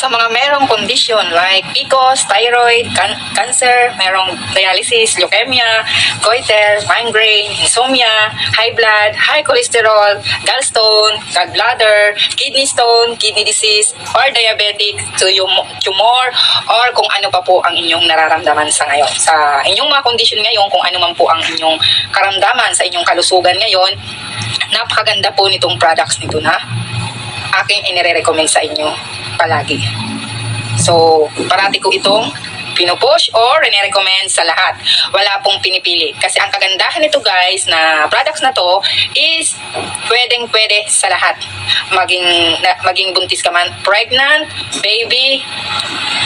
sa mga merong condition like PCOS, thyroid, can- cancer, merong dialysis, leukemia, goiter, migraine, insomnia, high blood, high cholesterol, gallstone, gallbladder, kidney stone, kidney disease, or diabetic, tum- tumor, or kung ano pa po ang inyong nararamdaman sa ngayon. Sa inyong mga condition ngayon, kung ano man po ang inyong karamdaman sa inyong kalusugan ngayon, napakaganda po nitong products nito na aking inire-recommend sa inyo palagi. So, parati ko itong pinupush or nire-recommend sa lahat. Wala pong pinipili. Kasi ang kagandahan nito guys na products na to is pwedeng pwede sa lahat. Maging, na, maging buntis ka man, pregnant, baby,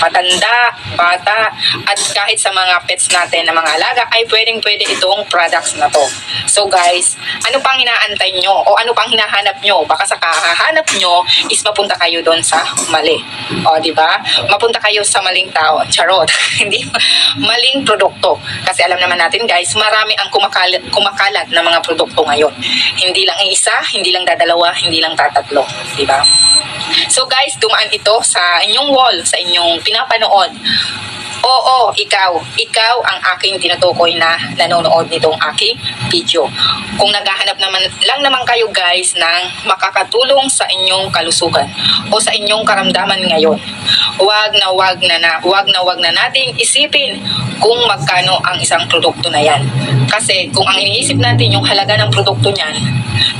matanda, bata, at kahit sa mga pets natin na mga alaga ay pwedeng pwede itong products na to. So guys, ano pang inaantay nyo o ano pang hinahanap nyo? Baka sa kahahanap nyo is mapunta kayo doon sa mali. O, di ba? Mapunta kayo sa maling tao. Charot. Hindi maling produkto. Kasi alam naman natin guys, marami ang kumakalat, kumakalat na mga produkto ngayon. Hindi lang isa, hindi lang dadalawa, hindi lang tatatlo. Di ba? So guys, dumaan ito sa inyong wall, sa inyong pinapanood. Oo, ikaw. Ikaw ang aking tinutukoy na nanonood nitong aking video. Kung naghahanap naman lang naman kayo guys ng makakatulong sa inyong kalusugan o sa inyong karamdaman ngayon, wag na wag na na, wag na wag na nating isipin kung magkano ang isang produkto na yan. Kasi kung ang iniisip natin yung halaga ng produkto niyan,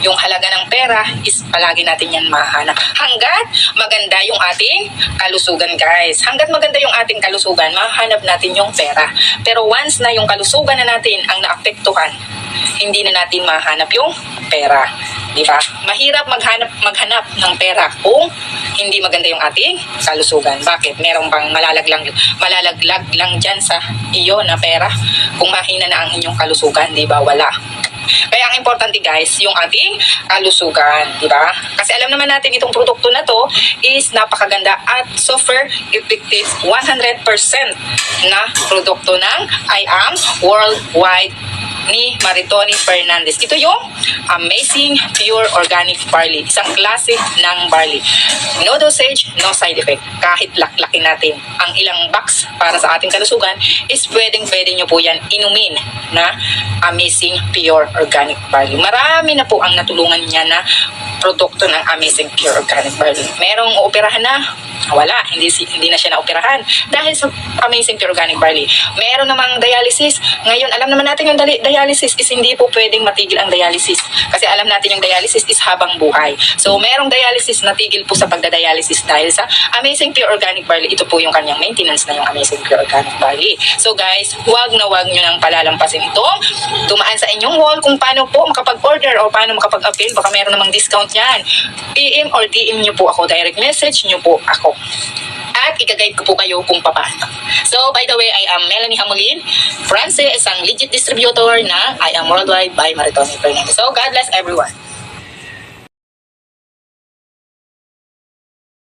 yung halaga ng pera is palagi natin yan mahanap. Hanggat maganda yung ating kalusugan guys. Hanggat maganda yung ating kalusugan, mahanap natin yung pera. Pero once na yung kalusugan na natin ang naapektuhan, hindi na natin mahanap yung pera. Di ba? Mahirap maghanap, maghanap ng pera kung hindi maganda yung ating kalusugan. Bakit? Meron bang malalaglang, malalaglag lang dyan sa iyo na pera kung mahina na ang inyong kalusugan? Di ba? Wala. Kaya ang importante guys, yung ating kalusugan, di ba? Kasi alam naman natin itong produkto na to is napakaganda at super effective 100% na produkto ng I am worldwide ni Maritoni Fernandez. Ito yung Amazing Pure Organic Barley. Isang klase ng barley. No dosage, no side effect. Kahit laklakin natin ang ilang box para sa ating kalusugan is pwedeng pwede nyo po yan inumin na Amazing Pure Organic Barley. Marami na po ang natulungan niya na produkto ng Amazing Pure Organic Barley. Merong operahan na? Wala, hindi, hindi na siya na-operahan dahil sa Amazing Pure Organic Barley. Meron namang dialysis. Ngayon, alam naman natin yung dialysis is hindi po pwedeng matigil ang dialysis. Kasi alam natin yung dialysis is habang buhay. So, merong dialysis na tigil po sa pagdadialysis dahil sa Amazing Pure Organic Barley. Ito po yung kanyang maintenance na yung Amazing Pure Organic Barley. So, guys, huwag na huwag nyo nang palalampasin ito. Dumaan sa inyong wall kung paano po makapag-order o paano makapag-avail. Baka meron namang discount yan. PM or DM nyo po ako. Direct message nyo po ako. At ika-guide ko po kayo kung paano. So, by the way, I am Melanie Hamulin. France, isang legit distributor na I am Worldwide by Maritoni Fernandez. So, God bless everyone.